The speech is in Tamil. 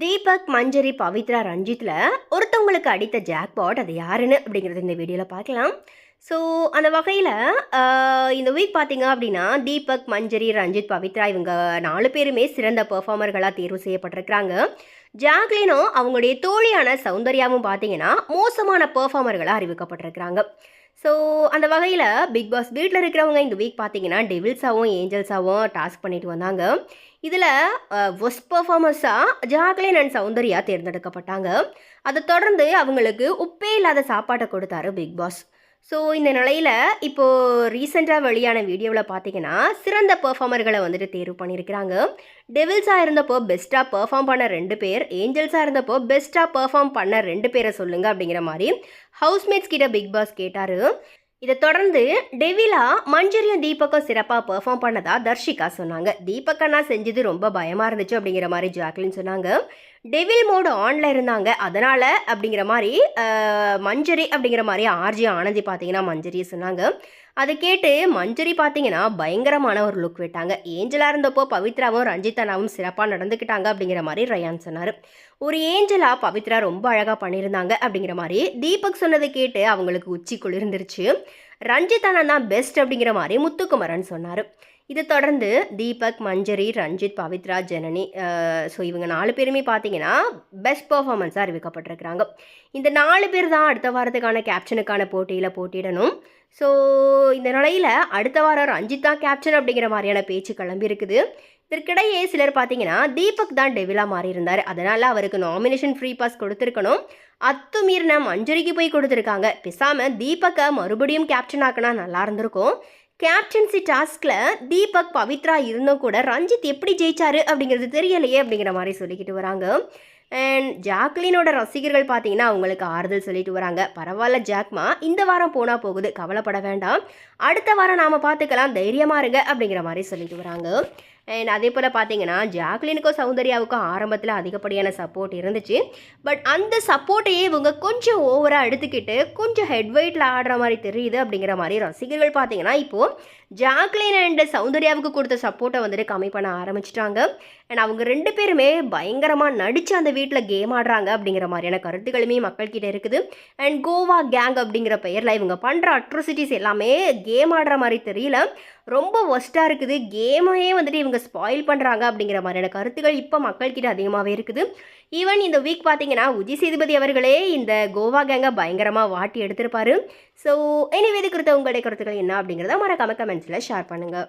தீபக் மஞ்சரி பவித்ரா ரஞ்சித்தில் ஒருத்தவங்களுக்கு அடித்த ஜாக்பாட் அது யாருன்னு அப்படிங்கிறது இந்த வீடியோவில் பார்க்கலாம். ஸோ அந்த வகையில் இந்த வீக் பார்த்தீங்க அப்படின்னா தீபக் மஞ்சரி ரஞ்சித் பவித்ரா இவங்க நாலு பேருமே சிறந்த பெர்ஃபார்மர்களாக தேர்வு செய்யப்பட்டிருக்கிறாங்க. ஜாக்லினும் அவங்களுடைய தோழியான சௌந்தர்யாவும் பார்த்தீங்கன்னா மோசமான பெர்ஃபார்மர்களாக அறிவிக்கப்பட்டிருக்கிறாங்க. ஸோ அந்த வகையில் பிக் பாஸ் வீட்டில் இருக்கிறவங்க இந்த வீக் பார்த்தீங்கன்னா டெவில்ஸாகவும் ஏஞ்சல்ஸாகவும் டாஸ்க் பண்ணிட்டு வந்தாங்க. இதில் ஒஸ்ட் பர்ஃபார்மர்ஸாக ஜாக்லின் அண்ட் சௌந்தர்யா தேர்ந்தெடுக்கப்பட்டாங்க. அதை தொடர்ந்து அவங்களுக்கு உப்பே இல்லாத சாப்பாட்டை கொடுத்தாரு பிக் பாஸ் ஸோ இந்த நிலையில் இப்போது ரீசெண்டாக வெளியான வீடியோவில் பார்த்தீங்கன்னா சிறந்த பெர்ஃபார்மர்களை வந்துட்டு தேர்வு பண்ணியிருக்கிறாங்க. டெவில்ஸாக இருந்தப்போ பெஸ்ட்டாக பெர்ஃபார்ம் பண்ண ரெண்டு பேர் ஏஞ்சல்ஸாக இருந்தப்போ பெஸ்ட்டாக பெர்ஃபார்ம் பண்ண ரெண்டு பேரை சொல்லுங்கள் அப்படிங்கிற மாதிரி ஹவுஸ்மேட்ஸ் கிட்ட பிக் பாஸ் கேட்டார். இதை தொடர்ந்து டெவிலா மஞ்சரியும் தீபக்கும் சிறப்பாக பெர்ஃபார்ம் பண்ணதா தர்ஷிகா சொன்னாங்க. தீபக் செஞ்சது ரொம்ப பயமாக இருந்துச்சு அப்படிங்கிற மாதிரி ஜாக்லின் சொன்னாங்க. டெவில் மோடு ஆனில் இருந்தாங்க. அதனால் அப்படிங்கிற மாதிரி மஞ்சரி அப்படிங்கிற மாதிரி ஆர்ஜி ஆனந்தி பார்த்தீங்கன்னா மஞ்சரியை சொன்னாங்க. அதை கேட்டு மஞ்சரி பார்த்தீங்கன்னா பயங்கரமான ஒரு லுக் விட்டாங்க. ஏஞ்சலாக இருந்தப்போ பவித்ராவும் ரஞ்சித்தனாவும் சிறப்பாக நடந்துக்கிட்டாங்க அப்படிங்கிற மாதிரி ரயான் சொன்னார். ஒரு ஏஞ்சலா பவித்ரா ரொம்ப அழகாக பண்ணியிருந்தாங்க அப்படிங்கிற மாதிரி தீபக் சொன்னதை கேட்டு அவங்களுக்கு உச்சி குளிர்ந்துருச்சு. ரஞ்சித் தான் பெஸ்ட் அப்படிங்கிற மாதிரி முத்துக்குமரன் சொன்னார். இதை தொடர்ந்து தீபக் மஞ்சரி ரஞ்சித் பவித்ரா ஜனனி ஸோ இவங்க நாலு பேருமே பார்த்தீங்கன்னா பெஸ்ட் பர்ஃபார்மன்ஸாக அறிவிக்கப்பட்டிருக்கிறாங்க. இந்த நாலு பேர் தான் அடுத்த வாரத்துக்கான கேப்ஷனுக்கான போட்டியில் போட்டியிடணும். ஸோ இந்த நிலையில் அடுத்த வாரம் ரஞ்சித் தான் கேப்டன் அப்படிங்கிற மாதிரியான பேச்சு கிளம்பி இருக்குது. இதற்கிடையே சிலர் பார்த்தீங்கன்னா தீபக் தான் டெவிலாக மாறி இருந்தார். அதனால் அவருக்கு நாமினேஷன் ஃப்ரீ பாஸ் கொடுத்துருக்கணும். அத்துமீறின மஞ்சரிக்கு போய் கொடுத்துருக்காங்க. பேசாமல் தீபக்கை மறுபடியும் கேப்டன் ஆக்கினா நல்லா இருந்திருக்கும். கேப்டன்சி டாஸ்கில் தீபக் பவித்ரா இருந்தும் கூட ரஞ்சித் எப்படி ஜெயிச்சாரு அப்படிங்கிறது தெரியலையே அப்படிங்கிற மாதிரி சொல்லிக்கிட்டு வராங்க. அண்ட் ஜாக்லினோட ரசிகர்கள் பார்த்தீங்கன்னா அவங்களுக்கு ஆறுதல் சொல்லிட்டு வராங்க. பரவாயில்ல ஜாக்மா இந்த வாரம் போனால் போகுது கவலைப்பட வேண்டாம். அடுத்த வாரம் நாம் பார்த்துக்கலாம் தைரியமாக இருங்க அப்படிங்கிற மாதிரி சொல்லிட்டு வராங்க. அண்ட் அதே போல் பார்த்தீங்கன்னா ஜாக்லினுக்கும் சௌந்தர்யாவுக்கும் ஆரம்பத்தில் அதிகப்படியான சப்போர்ட் இருந்துச்சு. பட் அந்த சப்போர்ட்டையே இவங்க கொஞ்சம் ஓவராக எடுத்துக்கிட்டு கொஞ்சம் ஹெட்வெயிட்டில் ஆடுற மாதிரி தெரியுது அப்படிங்கிற மாதிரி ரசிகர்கள் பார்த்தீங்கன்னா இப்போது ஜாக்லின் அண்ட் சௌந்தர்யாவுக்கு கொடுத்த சப்போர்ட்டை வந்துட்டு கம்மி பண்ண ஆரம்பிச்சிட்டாங்க. அண்ட் அவங்க ரெண்டு பேருமே பயங்கரமாக நடித்து அந்த வீட்டில் கேம் ஆடுறாங்க அப்படிங்கிற மாதிரியான கருத்துக்களுமே மக்கள்கிட்ட இருக்குது. அண்ட் கோவா கேங் அப்படிங்கிற பெயரில் இவங்க பண்ணுற அட்ரோசிட்டிஸ் எல்லாமே கேம் ஆடுற மாதிரி தெரியல. ரொம்ப ஒஸ்ட்டாக இருக்குது. கேமையே வந்துட்டு இவங்க ஸ்பாயில் பண்ணுறாங்க அப்படிங்கிற மாதிரியான கருத்துக்கள் இப்போ மக்கள்கிட்ட அதிகமாகவே இருக்குது. ஈவன் இந்த வீக் பார்த்தீங்கன்னா உஜி சேதுபதி அவர்களே இந்த கோவா கேங்கை பயங்கரமாக வாட்டி எடுத்திருப்பாரு. ஸோ எனிவே இது குறித்த உங்களுடைய கருத்துக்கள் என்ன அப்படிங்கிறத மறக்காம கமெண்ட்ஸில் ஷேர் பண்ணுங்கள்